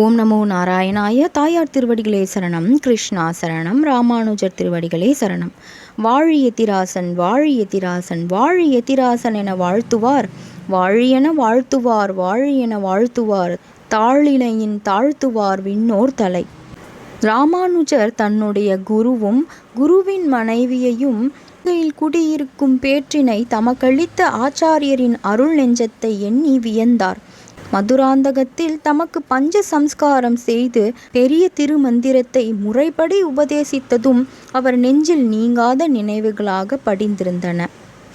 ஓம் நமோ நாராயணாய தாயார் திருவடிகளே சரணம் கிருஷ்ணா சரணம் ராமானுஜர் திருவடிகளே சரணம். வாழி எத்திராசன் வாழி எத்திராசன் வாழி எத்திராசன் என வாழ்த்துவார். வாழியென வாழ்த்துவார் வாழியென வாழ்த்துவார். தாழினையின் தாழ்த்துவார் விண்ணோர் தலை. ராமானுஜர் தன்னுடைய குருவும் குருவின் மனைவியையும் இலங்கையில் குடியிருக்கும் பேற்றினை தமக்களித்த ஆச்சாரியரின் அருள் நெஞ்சத்தை எண்ணி வியந்தார். மதுராந்தகத்தில் தமக்கு பஞ்ச சம்ஸ்காரம் செய்து பெரிய திருமந்திரத்தை முறைப்படி உபதேசித்ததும் அவர் நெஞ்சில் நீங்காத நினைவுகளாக படிந்திருந்தன.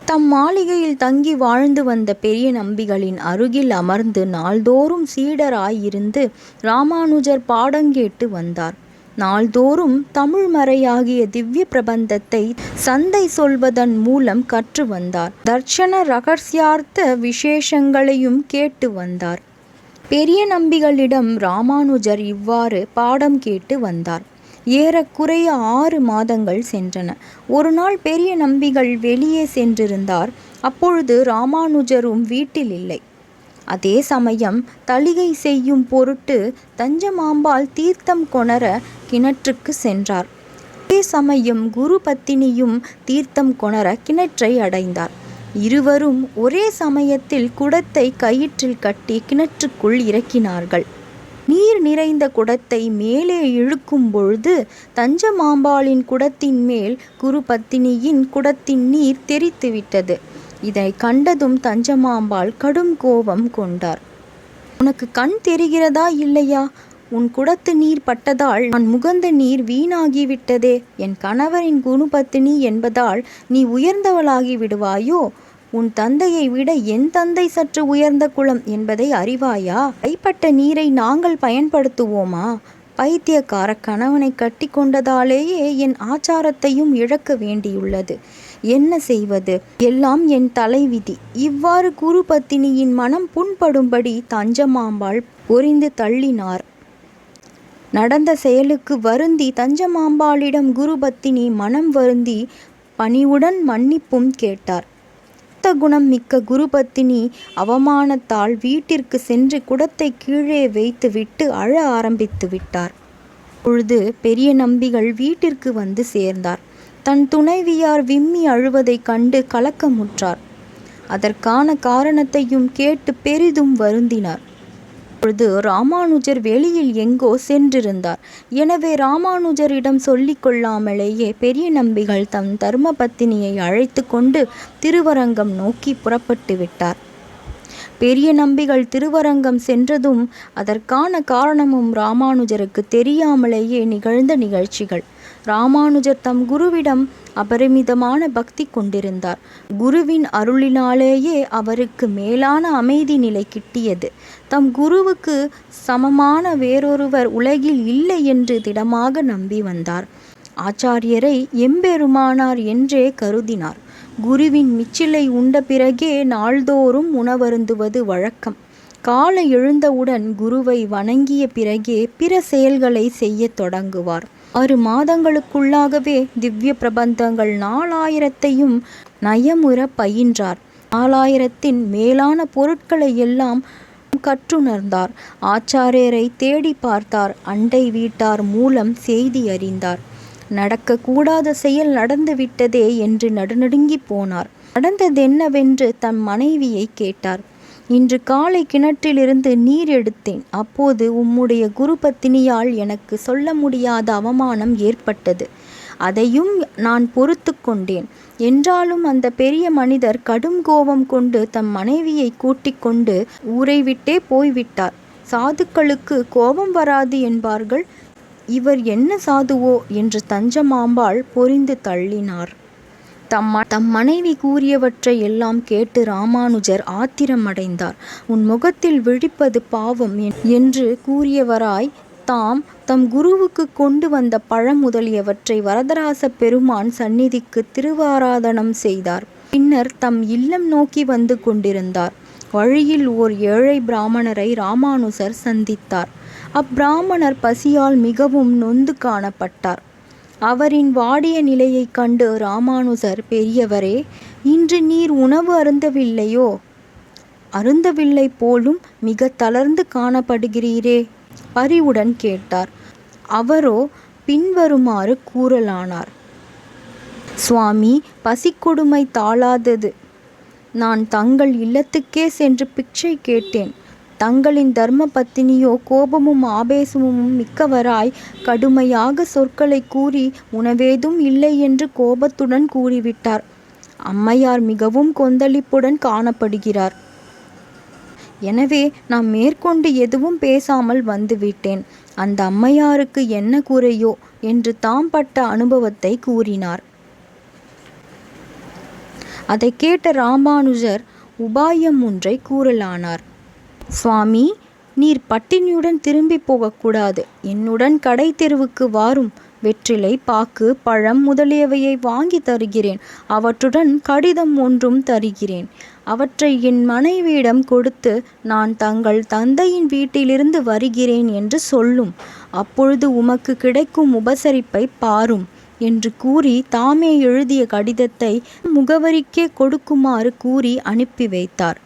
தம் மாளிகையில் தங்கி வாழ்ந்து வந்த பெரிய நம்பிகளின் அருகில் அமர்ந்து நாள்தோறும் சீடராயிருந்து ராமானுஜர் பாடங்கேட்டு வந்தார். நாள்தோறும் தமிழ் மறையாகிய திவ்ய பிரபந்தத்தை சந்தை சொல்வதன் மூலம் கற்று வந்தார். தர்ஷன ரகசியார்த்த விசேஷங்களையும் கேட்டு வந்தார். பெரிய நம்பிகளிடம் ராமானுஜர் இவ்வாறு பாடம் கேட்டு வந்தார். ஏறக்குறைய ஆறு மாதங்கள் சென்றன. ஒரு நாள் பெரிய நம்பிகள் வெளியே சென்றிருந்தார். அப்பொழுது ராமானுஜரும் வீட்டில் இல்லை. அதே சமயம் தளிகை செய்யும் பொருட்டு தஞ்சமாம்பாள் தீர்த்தம் கொணர கிணற்றுக்கு சென்றார். அதே சமயம் குரு பத்தினியும் தீர்த்தம் கொணர கிணற்றை அடைந்தார். இருவரும் ஒரே சமயத்தில் குடத்தை கயிற்றில் கட்டி கிணற்றுக்குள் இறக்கினார்கள். நீர் நிறைந்த குடத்தை மேலே இழுக்கும் பொழுது தஞ்சமாம்பாளின் குடத்தின் மேல் குரு பத்தினியின் குடத்தின் நீர் தெரித்துவிட்டது. இதை கண்டதும் தஞ்சமாம்பாள் கடும் கோபம் கொண்டார். உனக்கு கண் தெரிகிறதா இல்லையா? உன் குடத்து நீர் பட்டதால் நான் முகந்த நீர் வீணாகிவிட்டதே. என் கணவரின் குணபத்தினி என்பதால் நீ உயர்ந்தவளாகி விடுவாயோ? உன் தந்தையை விட என் தந்தை சற்று உயர்ந்த குலம் என்பதை அறிவாயா? கைப்பட்ட நீரை நாங்கள் பயன்படுத்துவோமா? பைத்தியக்கார கணவனை கட்டி கொண்டதாலேயே என் ஆச்சாரத்தையும் இழக்க வேண்டியுள்ளது. என்ன செய்வது? எல்லாம் என் தலைவிதி. இவ்வாறு குருபத்தினியின் மனம் புண்படும்படி தஞ்சமாம்பாள் பொறிந்து தள்ளினார். நடந்த செயலுக்கு வருந்தி தஞ்சமாம்பாளிடம் குருபத்தினி மனம் வருந்தி பணிவுடன் மன்னிப்பும் கேட்டார். சுத்த குணம் மிக்க குருபத்தினி அவமானத்தால் வீட்டிற்கு சென்று குடத்தை கீழே வைத்துவிட்டு அழ ஆரம்பித்து விட்டார். பொழுது பெரிய நம்பிகள் வீட்டிற்கு வந்து சேர்ந்தார். தன் துணைவியார் விம்மி அழுவதைக் கண்டு கலக்கமுற்றார். அதற்கான காரணத்தையும் கேட்டு பெரிதும் வருந்தினார். அப்பொழுது ராமானுஜர் வெளியில் எங்கோ சென்றிருந்தார். எனவே ராமானுஜரிடம் சொல்லிக் கொள்ளாமலேயே பெரிய நம்பிகள் தம் தர்ம பத்தினியை அழைத்து கொண்டு திருவரங்கம் நோக்கி புறப்பட்டு விட்டார். பெரிய நம்பிகள் திருவரங்கம் சென்றதும் அதற்கான காரணமும் ராமானுஜருக்கு தெரியாமலேயே நிகழ்ந்த நிகழ்ச்சிகள். ராமானுஜர் தம் குருவிடம் அபரிமிதமான பக்தி கொண்டிருந்தார். குருவின் அருளினாலேயே அவருக்கு மேலான அமைதி நிலை கிட்டியது. தம் குருவுக்கு சமமான வேறொருவர் உலகில் இல்லை என்று திடமாக நம்பி வந்தார். ஆச்சாரியரை எம்பெருமானார் என்றே கருதினார். குருவின் மிச்சிலை உண்ட பிறகே நாள்தோறும் உணவருந்துவது வழக்கம். காலை எழுந்தவுடன் குருவை வணங்கிய பிறகே பிற செயல்களை செய்யத் தொடங்குவார். ஆறு மாதங்களுக்குள்ளாகவே திவ்ய பிரபந்தங்கள் நாலாயிரத்தையும் நயமுற பயின்றார். நாலாயிரத்தின் மேலான பொருட்களை எல்லாம் கற்றுணர்ந்தார். ஆச்சாரியரை தேடி பார்த்தார். அண்டை வீட்டார் மூலம் செய்தி அறிந்தார். நடக்கக்கூடாத செயல் நடந்துவிட்டதே என்று நடுநடுங்கி போனார். நடந்ததென்னவென்று தன் மனைவியை கேட்டார். இன்று காலை கிணற்றிலிருந்து நீர் எடுத்தேன். அப்போது உம்முடைய குரு பத்தினியால் எனக்கு சொல்ல முடியாத அவமானம் ஏற்பட்டது. அதையும் நான் பொறுத்து கொண்டேன். என்றாலும் அந்த பெரிய மனிதர் கடும் கோபம் கொண்டு தம் மனைவியை கூட்டிக் கொண்டு ஊரை விட்டே போய்விட்டார். சாதுக்களுக்கு கோபம் வராது என்பார்கள். இவர் என்ன சாதுவோ என்று தஞ்சமாம்பாள் பொறிந்து தள்ளினார். தம் தம் மனைவி கூறியவற்றை எல்லாம் கேட்டு ராமானுஜர் ஆத்திரமடைந்தார். உன் முகத்தில் விழிப்பது பாவம் என்று கூறியவராய் தாம் தம் குருவுக்கு கொண்டு வந்த பழம் முதலியவற்றை வரதராச பெருமான் சந்நிதிக்கு திருவாராதனம் செய்தார். பின்னர் தம் இல்லம் நோக்கி வந்து கொண்டிருந்தார். வழியில் ஓர் ஏழை பிராமணரை ராமானுசர் சந்தித்தார். அப்பிராமணர் பசியால் மிகவும் நொந்து காணப்பட்டார். அவரின் வாடிய நிலையைக் கண்டு ராமானுசர் பெரியவரே இன்று நீர் உணவு அருந்தவில்லையோ? அருந்தவில்லை போலும் மிக தளர்ந்து காணப்படுகிறீரே பரிவுடன் கேட்டார். அவரோ பின்வருமாறு கூறலானார். சுவாமி பசிக்கொடுமை தாழாதது. நான் தங்கள் இல்லத்துக்கே சென்று பிச்சை கேட்டேன். தங்களின் தர்ம பத்தினியோ கோபமும் ஆபேசமும் மிக்கவராய் கடுமையாக சொற்களை கூறி உணவேதும் இல்லை என்று கோபத்துடன் கூறிவிட்டார். அம்மையார் மிகவும் கொந்தளிப்புடன் காணப்படுகிறார். எனவே நான் மேற்கொண்டு எதுவும் பேசாமல் வந்துவிட்டேன். அந்த அம்மையாருக்கு என்ன குறையோ என்று தாம் பட்ட அனுபவத்தை கூறினார். அதை கேட்ட ராமானுஜர் உபாயம் ஒன்றை கூறலானார். சுவாமி நீர் பட்டினியுடன் திரும்பி போகக்கூடாது. என்னுடன் கடை தெருவுக்கு வாரும். வெற்றிலை பாக்கு பழம் முதலியவையை வாங்கி தருகிறேன். அவற்றுடன் கடிதம் ஒன்றும் தருகிறேன். அவற்றை என் மனைவியிடம் கொடுத்து நான் தங்கள் தந்தையின் வீட்டிலிருந்து வருகிறேன் என்று சொல்லும். அப்பொழுது உமக்கு கிடைக்கும் உபசரிப்பை பாரும். என்று கூறி தாமே எழுதிய கடிதத்தை முகவரிக்கே கொடுக்குமாறு கூறி அனுப்பி வைத்தார்.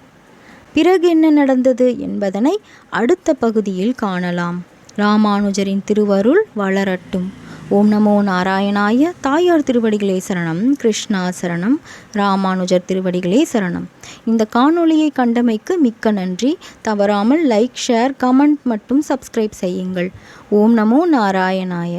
பிறகு என்ன நடந்தது என்பதனை அடுத்த பகுதியில் காணலாம். ராமானுஜரின் திருவருள் வளரட்டும். ஓம் நமோ நாராயணாய தாயார் திருவடிகளே சரணம். கிருஷ்ணா சரணம். ராமானுஜர் திருவடிகளே சரணம். இந்த காணொளியை கண்டமைக்கு மிக்க நன்றி. தவறாமல் லைக் ஷேர் கமெண்ட் மற்றும் சப்ஸ்கிரைப் செய்யுங்கள். ஓம் நமோ நாராயணாய.